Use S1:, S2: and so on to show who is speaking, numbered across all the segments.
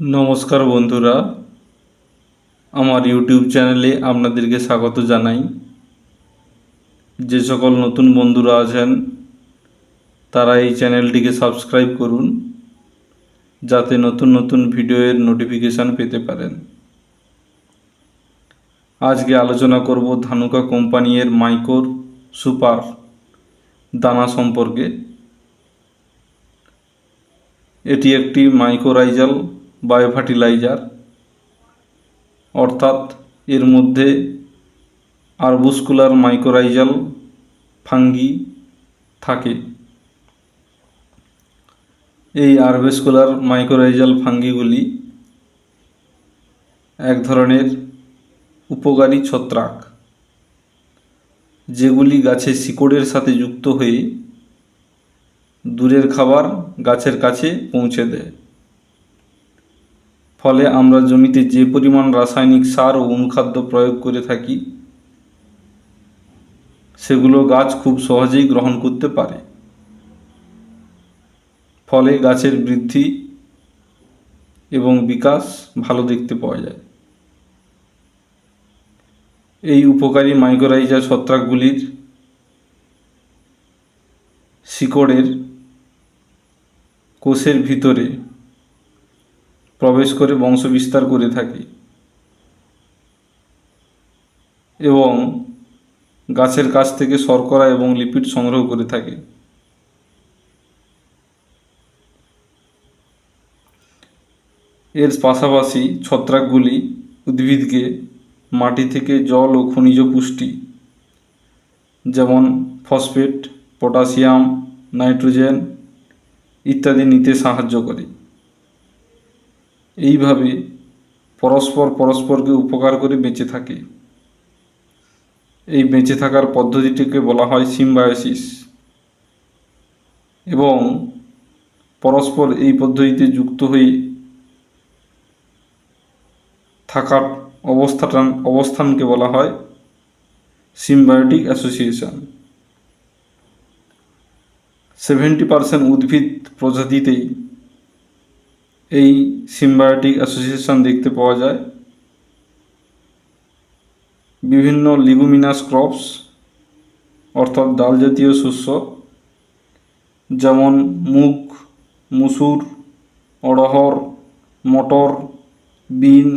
S1: নমস্কার বন্ধুরা। আমার ইউটিউব চ্যানেলে আপনাদেরকে স্বাগত জানাই। যে সকল নতুন বন্ধুরা আছেন, তারা এই চ্যানেলটিকে সাবস্ক্রাইব করুন, যাতে নতুন নতুন ভিডিওর নোটিফিকেশান পেতে পারেন। আজকে আলোচনা করব ধানুকা কোম্পানির মাইক্রোর সুপার দানা সম্পর্কে। এটি একটি মাইক্রোরাইজাল বায়োফার্টিলাইজার। অর্থাৎ এর মধ্যে আরবুস্কুলার মাইক্রোরাইজাল ফাঙ্গি থাকে। এই আরবেস্কুলার মাইক্রোরাইজাল ফাঙ্গিগুলি এক ধরনের উপকারী ছত্রাক, যেগুলি গাছের শিকড়ের সাথে যুক্ত হয়ে দূরের খাবার গাছের কাছে পৌঁছে দেয়। ফলে আমরা জমিতে যে পরিমাণ রাসায়নিক সার ও অনুখাদ্য প্রয়োগ করে থাকি, সেগুলো গাছ খুব সহজেই গ্রহণ করতে পারে। ফলে গাছের বৃদ্ধি এবং বিকাশ ভালো দেখতে পাওয়া যায়। এই উপকারী মাইক্রোরাইজা ছত্রাকগুলির শিকড়ের কোষের ভিতরে প্রবেশ করে বংশবিস্তার করে থাকে। এবং গাছের কাছ থেকে শর্করা এবং লিপিড সংগ্রহ করে থাকে। এর পাশাপাশি ছত্রাকগুলি উদ্ভিদকে মাটি থেকে জল ও খনিজ পুষ্টি, যেমন ফসফেট, পটাশিয়াম, নাইট্রোজেন ইত্যাদি নিতে সাহায্য করে। এইভাবে পরস্পর পরস্পরকে উপকার করে বেঁচে থাকে। এই বেঁচে থাকার পদ্ধতিটিকে বলা হয় সিম্বায়োসিস। এবং পরস্পর এই পদ্ধতিতে যুক্ত হয়ে থাকার অবস্থাটা অবস্থানকে বলা হয় সিম্বায়োটিক অ্যাসোসিয়েশন। সেভেন্টি পার্সেন্ট উদ্ভিদ প্রজাতিতেই এই সিম্বায়োটিক অ্যাসোসিয়েশন দেখতে পাওয়া যায়। বিভিন্ন লিগুমিনাস ক্রপস অর্থাৎ ডাল জাতীয় শস্য, যেমন মুগ, মুসুর, অড়হর, মটর, বিন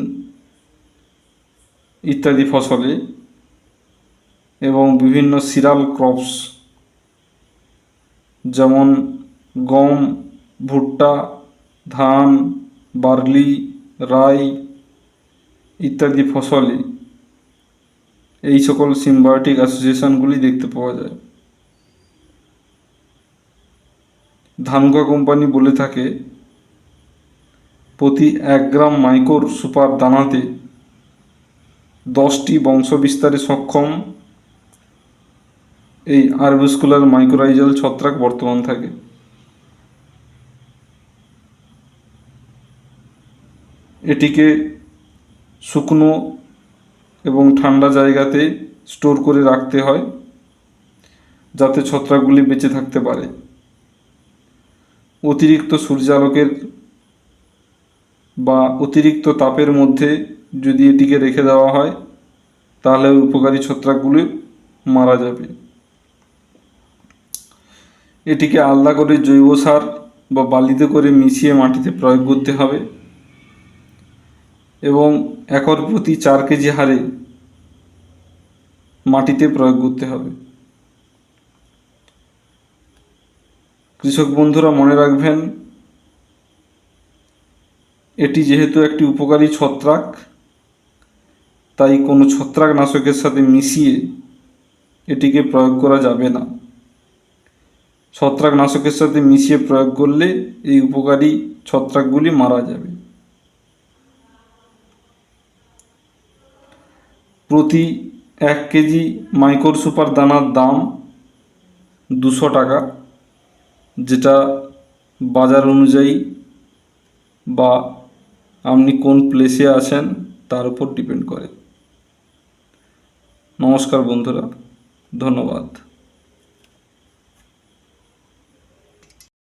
S1: ইত্যাদি ফসলে এবং বিভিন্ন সিরাল ক্রপস যেমন গম, ভুট্টা ধান, বার্লি, রাই ইত্যাদি ফসলে এই সকল সিম্বায়োটিক অ্যাসোসিয়েশনগুলি দেখতে পাওয়া যায়। ধানুকা কোম্পানি বলে থাকে, প্রতি এক গ্রাম মাইক্রোর সুপার দানাতে দশটি বংশবিস্তারে সক্ষম এই আরবুস্কুলার মাইক্রোরাইজাল ছত্রাক বর্তমান থাকে। এটিকে শুকনো এবং ঠান্ডা জায়গাতে স্টোর করে রাখতে হয়, যাতে ছত্রাকগুলি বেঁচে থাকতে পারে। অতিরিক্ত সূর্যালোকের বা অতিরিক্ত তাপের মধ্যে যদি এটিকে রেখে দেওয়া হয়, তাহলে উপকারী ছত্রাকগুলি মারা যাবে। এটিকে আলাদা করে জৈব সার বা বালিতে করে মিশিয়ে মাটিতে প্রয়োগ করতে হবে। এবং একর প্রতি চার কেজি হারে মাটিতে প্রয়োগ করতে হবে। কৃষক বন্ধুরা, মনে রাখবেন, এটি যেহেতু একটি উপকারী ছত্রাক, তাই কোনো ছত্রাকনাশকের সাথে মিশিয়ে এটিকে প্রয়োগ করা যাবে না। ছত্রাকনাশকের সাথে মিশিয়ে প্রয়োগ করলে এই উপকারী ছত্রাকগুলি মারা যাবে। প্রতি এক কেজি মাইকোর সুপার দানার দাম দুশো টাকা, যেটা বাজার অনুযায়ী বা আপনি কোন প্লেসে আছেন তার উপর ডিপেন্ড করে। নমস্কার বন্ধুরা, ধন্যবাদ।